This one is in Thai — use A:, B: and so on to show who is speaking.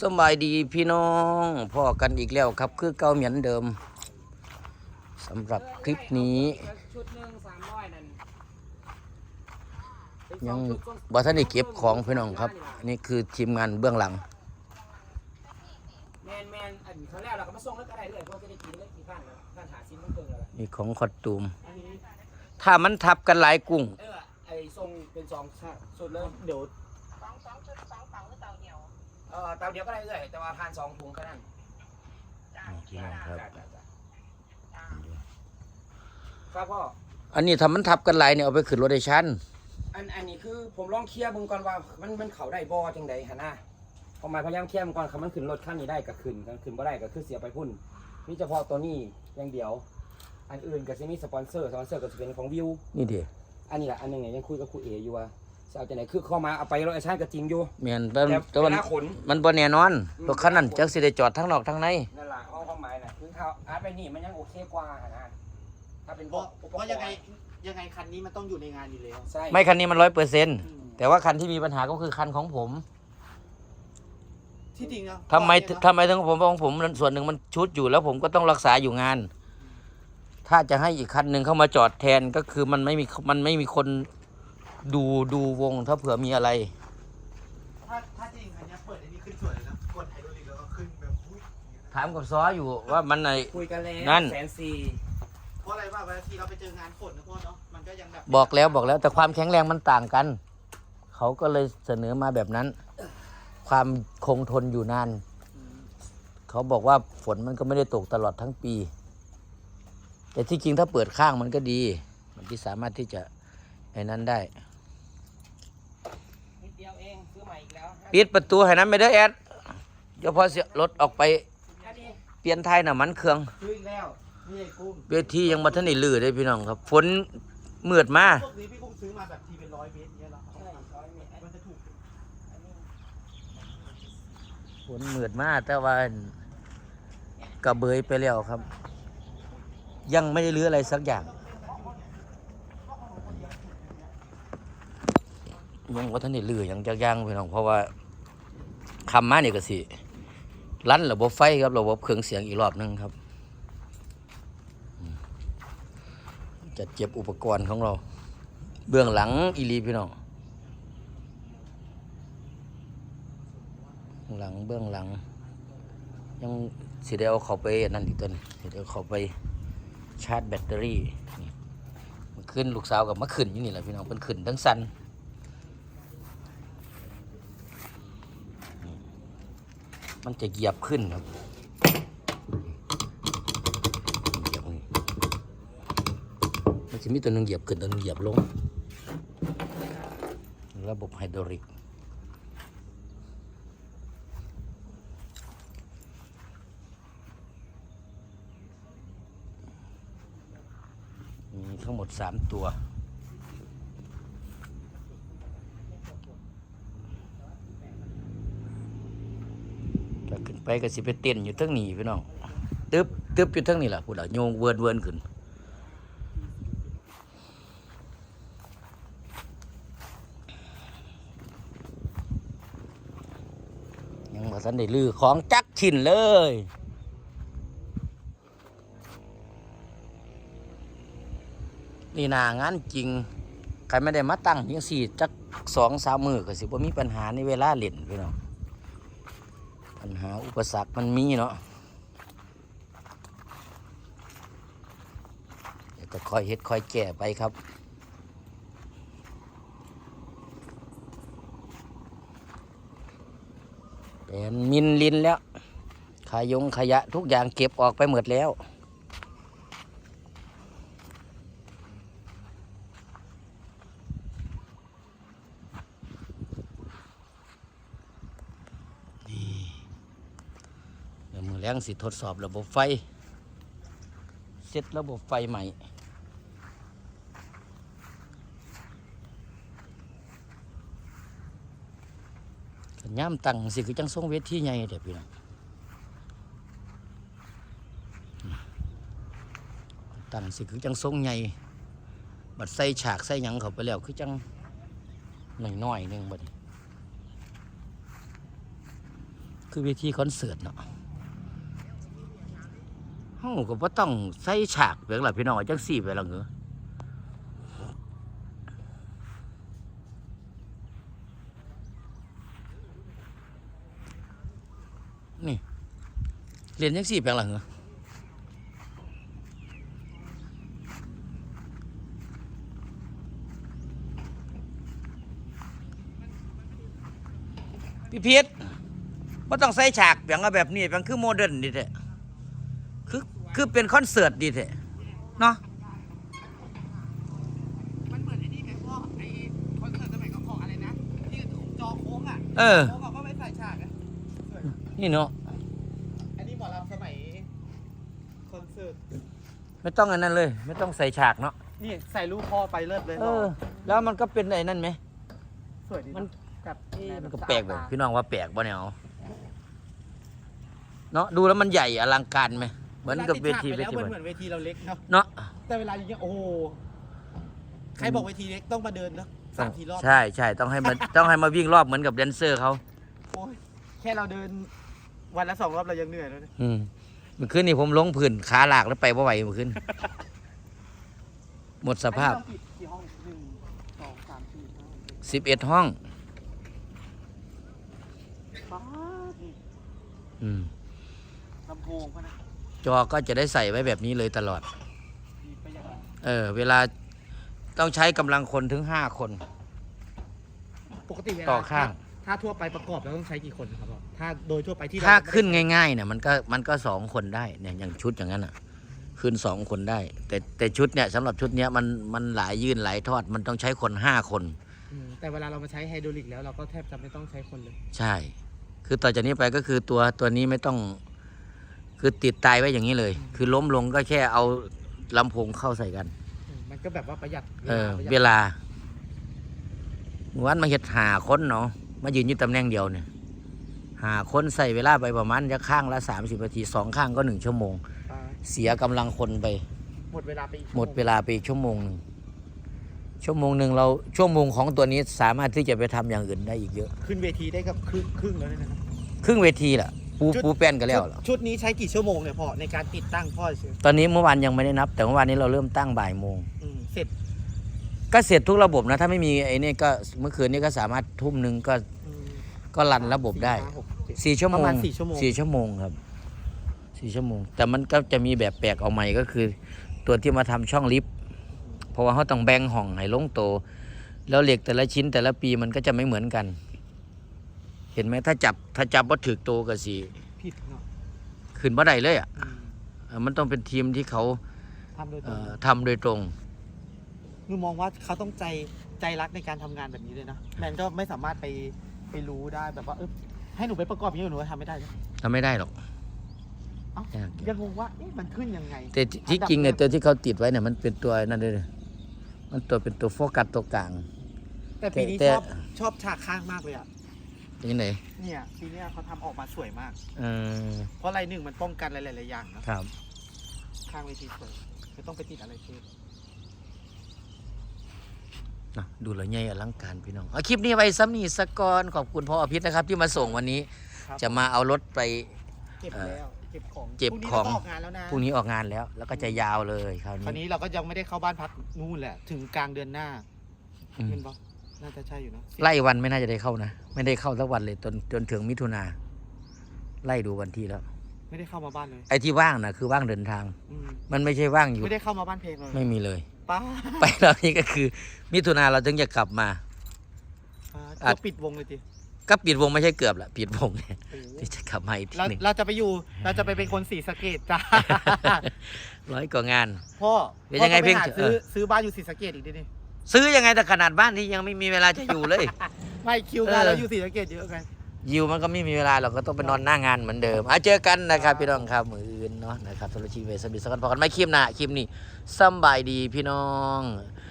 A: สบายดีพี่น้องพ่อกันอีกแล้วครับ คือเก่าเหมือนเดิมสำหรับคลิปนี้
B: ชุดหนึ่งสามร้อยนั่นเป็นส
A: ยัง
B: ชุดส้ม
A: บ่ทันได้เก็บของพี่น้องครับ นี่คือทีมงานเบื้องหลัง
B: แมนแมนอันเขาแล้วเราก็มาส่งแล้วก็ได้เลยเพราะจะได้กินเลยกี่ขั้นนะขั้นหาซิมมันเกินแล้วล่ะ
A: นี่ของคอดตูม
B: อันนี้
A: ถ้ามันทับกันหลายกุ้ง
B: เออไอส่งเป็นสองชุดเลยเดี๋ยว
C: เอ
B: อตามเดียวก็ได้เลยแต่ว่าทานสองถุงแค่นั้น
C: จ้า
A: พี่น้องครับ
B: จ้ะจ้ะจ้ะ
C: จ้า
B: ครับพ่อ
A: อันนี้ถ้ามันทับกันหลายเนี่ยเอาไปขึ้นรถได้ชัน
B: อันอันนี้คือผมลองเคลียร์มึงก่อนว่ามันมันเขาได้บ่จังใดฮะนะผมหมายพยายามเคลียร์มึงก่อนคันมันขึ้นรถขั้นนี้ได้ก็ขึ้นคันขึ้นบ่ได้ก็คือเสียไปพุ่นมีเฉพาะตัวนี้อย่างเดียว อันอื่นก็จะมีสปอนเซอร์สปอนเซอร์ก็จะเป็นของวิว
A: นี่เดี
B: อันนี้แหละอันหนึงเนี่ยยังคุยกับครูเออยู่ว่า จะเอาจากไหนคือเข้ามาเอาไปรถไอชั่นก็จริงอยู่
A: แม่นแต่
B: แต่
A: แต่
B: เว
A: มัน
B: ลาขน
A: มันบ่แน่นอนรถคันนั้นจักสิได้จอดทั้งนอกทั้งใน
B: นั่นแหละเอาความหมายน่ะคือเขาอาร์ตไปนี่มันยังโอเคกว่าอะนะถ้าเป็น
D: เพราะเพราะยังไงยังไงคันนี้มันต้องอยู่ในงานอยู่แล้ว
B: ใช่
A: ไม่คันนี้มันร้อยเปอร์เซ็นต์แต่ว่าคันที่มีปัญหาก็คือคันของผม
D: ที่จริงนะ
A: ทำไมทำไมถึงผมของผมส่วนหนึ่งมันชุดอยู่แล้วผมก็ต้องรักษาอยู่งาน ถ้าจะให้อีกคันหนึ่งเข้ามาจอดแทนก็คือมันไม่มีมันไม่มีคน ดูดูวงถ้าเผื่อมีอะไร
D: ถ้าถ้าจริงคันนี้เปิดอันนี้ขึ้นสวยเลยนะกดไฮดรอลิกแล้วก็ขึ้นแบบอุ๊ย
A: ถามกับซออยู่ว่ามันใน
B: คุยกันแล้ว
A: นั่น
B: แสนสี่
D: เพราะอะไรว่าเวลาที่เราไปเจองานฝนนะพ่อเนาะมันก็ยังแบบ
A: บอกแล้วบอกแล้วแต่ความแข็งแรงมันต่างกัน เขาก็เลยเสนอมาแบบนั้น ความคงทนอยู่นาน
D: อืม
A: เขาบอกว่าฝนมันก็ไม่ได้ตกตลอดทั้งปี แต่ที่จริงถ้าเปิดข้างมันก็ดี มันที่สามารถที่จะไอ้นั้นได้
B: นิดเดียวเองซื้อใหม่อีกแล้ว
A: ปิดประตูให้นั้นไม่ได้อแอดเดี๋ยวพอเสียรถออกไป
B: อันนี้
A: เปลี่ยนไทายน้ำมันเครื่อง
D: ซื้ออีกแล้วนี่ไอ้กุ้ง
A: เวทียังมาทันได้ลือได้พี่น้องครับ ฝนมืดมา
D: พวกนี้พี่กุ้งซื้อมาแบบทีเป็นร้อยเมตรเนี่ยเหรอ
B: ใช่ร้อยเมตร
D: มันจะถูก
A: ฝนมืดมาแต่ว่ากระเบยไปแล้วครับ ยังไม่ได้รื้ออะไรสักอย่างยังว่าท่านได้ลืออย่างจักอย่างพี่น้องเพราะว่า คำมาเนี่ยก็สิลั่นระบบไฟครับระบบเครื่องเสียงอีกรอบนึงครับจัดเจ็บอุปกรณ์ของเรา เบื้องหลังอีลีพี่น้องหลังเบื้องหลัง ยังสิได้เอาเขาไปนั่นอีกตัวนึงสิได้เอาเขาไปชาร์จแบตเตอรี่มันขึ้นลูกสาวกับมาขึ้นอยู่นี่แหละพี่น้องเป็นขึ้นทั้งสัน มันจะเหยียบขึ้นครับเหยียบนี่มันจะมีตัวหนึ่งเหยียบขึ้นตัวหนึงเหยียบลง ระบบไฮดรอลิกมีทั้งหมดสามตัว ก็ขึ้นไปก็สิไปเต้นอยู่ทั้งนี้พี่น้องตึ๊บตึ๊บอยู่ทั้งนี้แหละพูดอะโยงเวิร์นเวิร์นขึ้นยังมาสันได้ลือของจักชินเลยนี่นางานจริงใครไม่ได้มาตั้งยังสี่จักสองสามมือก็สิบ่มีปัญหาในเวลาเล่นพี่น้อง ปัญหาอุปสรรคมันมีเนาะเดี๋ยวก็คอยเฮ็ดคอยแก่ไปครับเป็นมินลินแล้วขายงขยะทุกอย่างเก็บออกไปหมดแล้ว เดี๋ยวมือ แรงสิทดสอบระบบไฟ เซ็ตระบบไฟใหม่ย่ามตังสิคือจังทรงเวทีใหญ่เดี๋ยวพี่น้องตังสิคือจังทรงใหญ่บัดใส่ฉากใส่ยังเข้าไปแล้วคือจังหน่อยๆหนึงบัดคือเวทีคอนเสิร์ตเนาะ เฮาก็บ่ต้องใส่ฉากเพียงล่ะพี่น้องจังซี่ไปล้วเหรอนี่เรียนจังซี่เพียงล่ะเหรอพี่พีทบ่ต้องใส่ฉากเพียงเอาแบบนี้เพียงคือโมเดิร์นดิแท้คือ คือเป็นคอนเสิร์ตดิแท้เนาะ
D: มันเหมือนไอ้นี่ไงพ่อไอ้คอนเสิร์ตสมัยก่อนของอะไรนะ ที่จอโค้งอะ
A: เออ
D: โค้งเขาก็ไม่ใส่ฉากอะสวย
A: นี่เนาะ
D: อันนี้หมอลำสมัยคอนเสิร์ต
A: ไม่ต้องอันนั้นเลย ไม่ต้องใส่ฉากเนาะ
D: นี่ใส่รูปพ่อไปเลิศเลย
A: เออ แล้วมันก็เป็นไอ้นั่นไหม
D: สวยดีะ
A: มัน
D: กับ
A: เอ๊ะ
D: แบ
A: มัน
D: บ
A: ก็
D: สะอาด
A: แปลกแบบ
D: ตา
A: พี่น้องว่าแปลกป่ะเนี่ยเอาเนาะดูแล้วมันใหญ่อลังการไหม เหมือนกับเวที
D: ว
A: เว
D: ลา
A: ที
D: ติดฉากไปแล้ว
A: เหมือน
D: เหมือนเวทีเราเล็กเนาะ
A: เนาะ
D: แต่เวลาอย่างเงี้ยโอ้โหใครบอกเวทีเล็กต้องมาเดินเนาะสามทีรอบ
A: ใช่ใช่ต้องให้มันต้องให้มาวิ่งรอบเหมือนกับแดนเซอร์เขา
D: โอ้ยแค่เราเดินวันละสองรอบเรายังเหนื่อยแล้วนะ
A: อืมเมื่อคืนนี่ผมลงผื่นขาหลากแล้วไปว่าไหวเมื่อคืนหมดสภาพ
D: อันนี้เรปิดกี่ห้องหนึ่งสองสามสี่ห้าหก
A: สิบเอ็ดห้อง
D: ป๊าดนี่
A: อืม
D: ลำโพงพะนะ
A: จอก็จะได้ใส่ไว้แบบนี้เลยตลอด
D: ดีไปอย่างนั้น
A: เออ เวลาต้องใช้กำลังคนถึงห้าคน
D: ปกติเวลา
A: ต่อข้าง
D: ถ้าทั่วไปประกอบแล้วต้องใช้กี่คนครับพ่อถ้าโดยทั่วไปที่เร
A: ถ้า
D: ไม่ได้
A: ขึ้นง่ายๆเนี่ยมันก็มันก็สองคนได้เนี่ยอย่างชุดอย่างนั้นอะ ขึ้นสองคนได้ แต่แต่ชุดเนี่ยสำหรับชุดเนี้ยมันมันหลายยื่นหลายทอดมันต้องใช้คนห้าคน
D: อืมแต่เวลาเรามาใช้ไฮดรอลิกแล้วเราก็แทบจะไม่ต้องใช้คนเลย
A: ใช่ คือต่อจากนี้ไปก็คือตัวตัวนี้ไม่ต้อง คือติดตายไว้อย่างนี้เลย คือล้มลงก็แค่เอาลำโพงเข้าใส่กัน
D: อืมมันก็แบบว่าประหยัด
A: เออ
D: ประหยัด
A: เวลาเมื่อวันมาเห็ดหาคนเนาะมายืนอยู่ตำแหน่งเดียวเนี่ยหาคนใส่เวลาไปประมาณจะข้างละสามสิบนาทีสองข้างก็หนึ่งชั่วโมง
D: อ่า
A: เสียกำลังคนไป
D: หมดเวลาไปอีก
A: หมดเวลาไปอีกชั่วโมงหนึ่งชั่วโมงหนึ่งเราชั่วโมงของตัวนี้สามารถที่จะไปทำอย่างอื่นได้อีกเยอะ
D: ขึ้นเวทีได้กับครึ่งครึ่งแล้วเนี่ยนะครับ
A: ครึ่งเวทีแหละ ปู
D: ชุด
A: ปูแป้นกันแล้ว
D: ชุด
A: เหรอ
D: ชุดนี้ใช้กี่ชั่วโมงเนี่ยพ่อในการติดตั้งพ่อเชื่อ
A: ตอนนี้เมื่อวานยังไม่ได้นับ แต่เมื่อวานนี้เราเริ่มตั้งบ่ายโมง
D: อืมเสร็จ
A: ก็เสร็จทุกระบบนะ ถ้าไม่มีไอ้นี่ก็เมื่อคืนนี้ก็สามารถทุ่มหนึ่งก็
D: อืม
A: ก็รันระบบได้
D: สี่ห้าหกเจ็ด
A: สี่ชั่วโม
D: ป
A: ง
D: ระมาณสี่ชั่วโมง
A: สี่ชั่วโมงครับสี่ชั่วโมง แต่มันก็จะมีแบบแปลกเอาใหม่ก็คือ ตัวที่มาทำช่องลิฟต์เพราะว่าเขาต้องแบ่งห้องให้ลงโต แล้วเหล็กแต่ละชิ้นแต่ละปีมันก็จะไม่เหมือนกัน เห็นไหมถ้าจับถ้าจับว่าถือโตก็สี
D: ผิดเนาะ
A: ขึ้นบ่ได้เลยอะ
D: อืม
A: เออมันต้องเป็นทีมที่เขา
D: ทำโดยตร
A: เอ่
D: ง
A: อทำโดยตรง
D: หนูมองว่าเขาต้องใจใจรักในการทำงานแบบนี้เลยนะแมนก็ไม่สามารถไปไปรู้ได้แบบว่าเออให้หนูไปประกอบอย่างนี้หนูก็ทำไม่ได้ใช่ไหม
A: ทำไม่ได้หรอก
D: เอ้า
A: ยาก
D: ยังงงว่าเอ๊ะมันขึ้นยังไง
A: แต่ที่ที่จริงเนี่ยตัวที่เขาติดไว้เนี่ยมันเป็นตัวนั่นเลยมันตัวเป็นตัวโฟกัสตัวกลาง
D: แต่ปีนี้
A: แต่
D: ชอบชอบฉากข้างมากเลยอะ
A: เป็น ยังไง
D: เนี่ยปีเนี้ยเขาทำออกมาสวยมาก
A: เออ
D: เพราะอะไรหนึ่งมันป้องกันหลายๆอย่างนะครับ ข้างเวทีสวยไม่ต้องไปติดอะไรเพิ่ม
A: เนาะดูแล้วใหญ่อลังการพี่น้องเอาคลิปนี้ไว้ซ้ำนี่สกก่อนขอบคุณพ่ออภิษนะครับ ที่มาส่งวันนี้
D: ครับ
A: จะมาเอารถไป
D: เก็บแล้วเก็บของ
A: เก็บ
D: พรุ่นี้
A: ของ
D: ราก็ออกงานแล้วนะ
A: พรุ่งนี้ออกงานแล้ว แล้วก็จะยาวเลยคราว
D: คราว
A: นี้
D: นี้เราก็ยังไม่ได้เข้าบ้านพักนู่นแหละ ถึงกลางเดือนหน้า
A: อืม
D: เห็นปะ น่าจะใช่อยู่นะ
A: ไล่วันไม่น่าจะได้เข้านะ ไม่ได้เข้าสักวันเลยจนจนถึงมิถุนาไล่ดูวันที่แล้ว
D: ไม่ได้เข้ามาบ้านเลย
A: ไอ้ที่ว่างนะคือว่างเดินทาง
D: อืม
A: มันไม่ใช่ว่างอยู่
D: ไม่ได้เข้ามาบ้านเพลงเลย
A: ไม่มีเลย
D: ป้า
A: ไปแล้วนี่ก็คือ มิถุนาเราถึงจะกลับมา
D: ป้า
A: อะ
D: จะปิดวงเลยที
A: ก็ปิดวงไม่ใช่เกือบละปิดวงเนี่ย
D: โอ้โห
A: ที่จะกลับมาอีกที
D: เรา
A: หนึ่ง
D: เราจะไปอยู่ เราจะไปเป็นคนสีสะเกตจ้า
A: ร้อยกว่างาน
D: พ่อ
A: เป็นยังไง
D: พ่อต้องปหา
A: เพ่ง
D: ซื้อ
A: เออ
D: ซื้อบ้านอยู่สีสะเกตอีกดินี่
A: ซื้อยังไงแต่ขนาดบ้านที่ยังไม่มีเวลาจะอยู่เลย
D: ไม่คิวงาน
A: เออ
D: เราอยู่สีสะเกตเยอะไง
A: ยิวมันก็ไม่มีเวลาเราก็ต้องไปนอนหน้างานเหมือนเดิมอะเจอกันนะครับพี่น้องครับมืออื่นเนาะนะครับสำหรับชีวิตสบิสกันพอกันไม่คลิปหนะคลิปนี้สำบายดีพี่น้อง